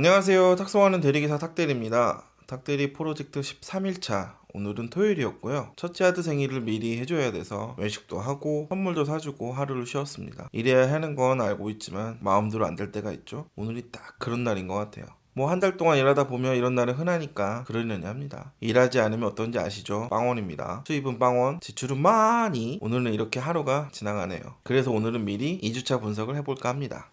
안녕하세요. 탁송하는 대리기사 탁대리입니다. 탁대리 프로젝트 13일차. 오늘은 토요일이었고요. 첫째 아들 생일을 미리 해줘야 돼서 외식도 하고 선물도 사주고 하루를 쉬었습니다. 이래야 하는 건 알고 있지만 마음대로 안 될 때가 있죠. 오늘이 딱 그런 날인 것 같아요. 뭐 한 달 동안 일하다 보면 이런 날은 흔하니까 그러려니 합니다. 일하지 않으면 어떤지 아시죠? 빵원입니다. 수입은 빵원, 지출은 많이. 오늘은 이렇게 하루가 지나가네요. 그래서 오늘은 미리 2주차 분석을 해볼까 합니다.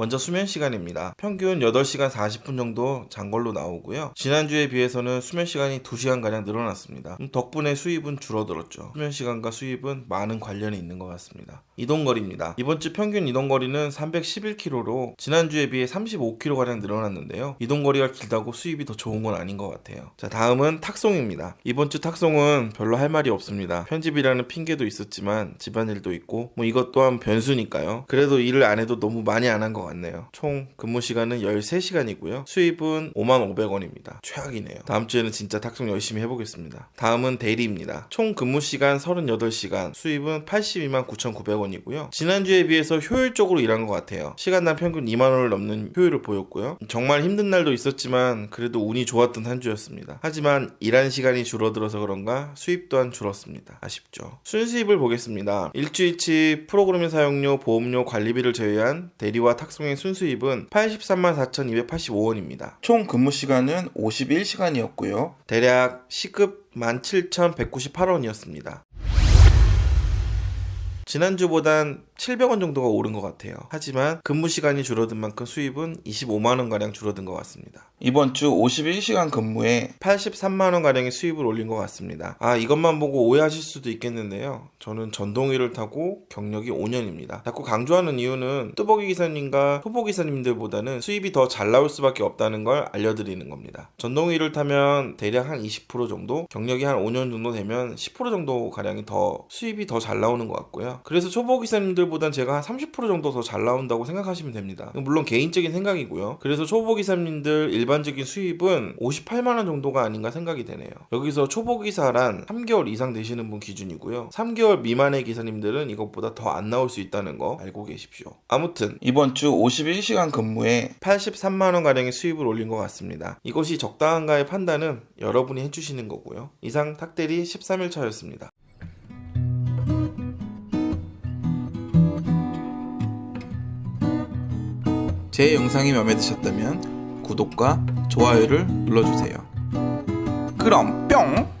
먼저 수면 시간입니다. 평균 8시간 40분 정도 잔 걸로 나오고요. 지난주에 비해서는 수면 시간이 2시간가량 늘어났습니다. 음, 덕분에 수입은 줄어들었죠. 수면 시간과 수입은 많은 관련이 있는 것 같습니다. 이동거리입니다. 이번 주 평균 이동거리는 311km로 지난주에 비해 35km가량 늘어났는데요. 이동거리가 길다고 수입이 더 좋은 건 아닌 것 같아요. 자, 다음은 탁송입니다. 이번 주 탁송은 별로 할 말이 없습니다. 편집이라는 핑계도 있었지만 집안일도 있고 뭐 이것 또한 변수니까요. 그래도 일을 안 해도 너무 많이 안 한 것 같 네요. 총 근무 시간은 13시간이고요. 수입은 5만 500원입니다. 최악이네요. 다음 주에는 진짜 탁송 열심히 해보겠습니다. 다음은 대리입니다. 총 근무 시간 38시간, 수입은 82만 9,900원이고요. 지난주에 비해서 효율적으로 일한 것 같아요. 시간당 평균 2만 원을 넘는 효율을 보였고요. 정말 힘든 날도 있었지만 그래도 운이 좋았던 한 주였습니다. 하지만 일한 시간이 줄어들어서 그런가 수입 또한 줄었습니다. 아쉽죠. 순수입을 보겠습니다. 일주일치 프로그래밍 사용료, 보험료, 관리비를 제외한 대리와 탁송 의 순수입은 83만 4,285원입니다. 총 근무 시간은 51시간이었고요. 대략 시급 17,198원이었습니다. 지난주보단 700원 정도가 오른 것 같아요. 하지만 근무 시간이 줄어든 만큼 수입은 25만원가량 줄어든 것 같습니다. 이번 주 51시간 근무에 83만원가량의 수입을 올린 것 같습니다. 아, 이것만 보고 오해하실 수도 있겠는데요. 저는 전동위를 타고 경력이 5년입니다. 자꾸 강조하는 이유는 뚜벅이 기사님과 초보 기사님들보다는 수입이 더 잘 나올 수밖에 없다는 걸 알려드리는 겁니다. 전동위를 타면 대략 한 20% 정도, 경력이 한 5년 정도 되면 10% 정도 가량이 더 수입이 더 잘 나오는 것 같고요. 그래서 초보 기사님들보단 제가 한 30% 정도 더 잘 나온다고 생각하시면 됩니다. 물론 개인적인 생각이고요. 그래서 초보 기사님들 일반적인 수입은 58만 원 정도가 아닌가 생각이 되네요. 여기서 초보 기사란 3개월 이상 되시는 분 기준이고요. 3개월 미만의 기사님들은 이것보다 더 안 나올 수 있다는 거 알고 계십시오. 아무튼 이번 주 51시간 근무에 83만 원 가량의 수입을 올린 것 같습니다. 이것이 적당한가의 판단은 여러분이 해주시는 거고요. 이상 탁대리 13일 차였습니다. 제 영상이 마음에 드셨다면 구독과 좋아요를 눌러주세요. 그럼 뿅!